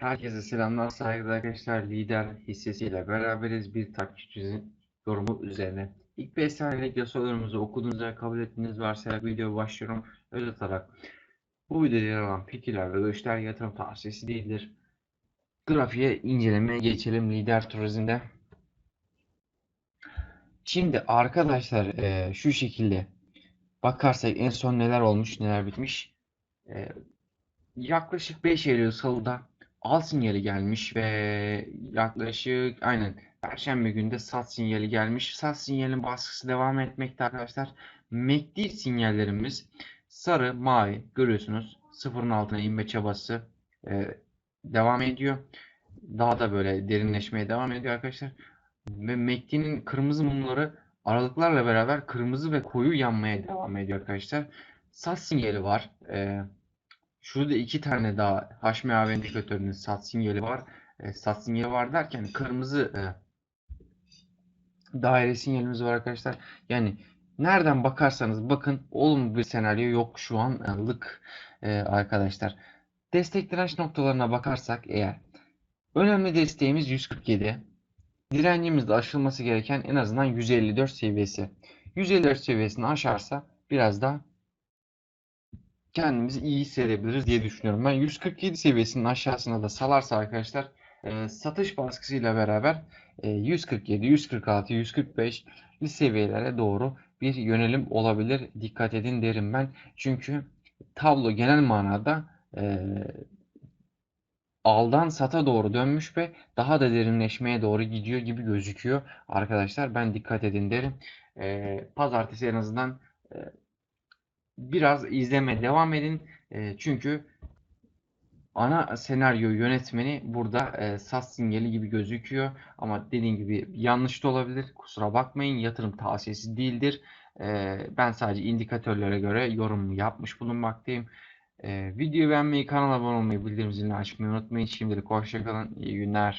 Herkese selamlar, saygılar arkadaşlar. Lider hissesiyle beraberiz. Bir takipçimizin yorumu üzerine. İlk 5 saniyelik yasa yorumunuzu okuduğunuz ve kabul ettiğiniz varsayarak video başlıyorum. Öz atarak bu videoda yer alan fikirler ve görüşler yatırım tavsiyesi değildir. Grafiğe incelemeye geçelim lider turizmde. Şimdi arkadaşlar eee, şu şekilde bakarsak en son neler olmuş neler bitmiş. Eee, yaklaşık 5 Eylül Salı'da al sinyali gelmiş ve yaklaşık aynen Perşembe günde sat sinyali gelmiş. Sat sinyalin baskısı devam etmekte arkadaşlar. MACD sinyallerimiz sarı, mavi görüyorsunuz. Sıfırın altına inme çabası e, devam ediyor. Daha da böyle derinleşmeye devam ediyor arkadaşlar. Ve MACD'nin kırmızı mumları aralıklarla beraber kırmızı ve koyu yanmaya devam ediyor arkadaşlar. Sat sinyali var. E, Şurada iki tane daha HMAV indikatörünün sat sinyali var. E, sat sinyali var derken kırmızı e, daire sinyalimiz var arkadaşlar. Yani nereden bakarsanız bakın olumlu bir senaryo yok şu anlık e, arkadaşlar. Destek direnç noktalarına bakarsak eğer önemli desteğimiz 147. Direncimiz de aşılması gereken en azından 154 seviyesi. 154 seviyesini aşarsa biraz daha kendimizi iyi hissedebiliriz diye düşünüyorum. Ben 147 seviyesinin aşağısına da salarsa arkadaşlar e, satış baskısıyla beraber e, 147, 146, 145 seviyelere doğru bir yönelim olabilir. Dikkat edin derim ben. Çünkü tablo genel manada e, aldan sata doğru dönmüş ve daha da derinleşmeye doğru gidiyor gibi gözüküyor. Arkadaşlar ben dikkat edin derim. E, pazartesi en azından e, biraz izlemeye devam edin. E, çünkü ana senaryo yönetmeni burada e, sas gibi gözüküyor. Ama dediğim gibi yanlış da olabilir. Kusura bakmayın. Yatırım tavsiyesi değildir. E, ben sadece indikatörlere göre yorum yapmış bulunmaktayım. E, videoyu beğenmeyi, kanala abone olmayı, bildirim zilini açmayı unutmayın. Şimdilik hoşçakalın. İyi günler.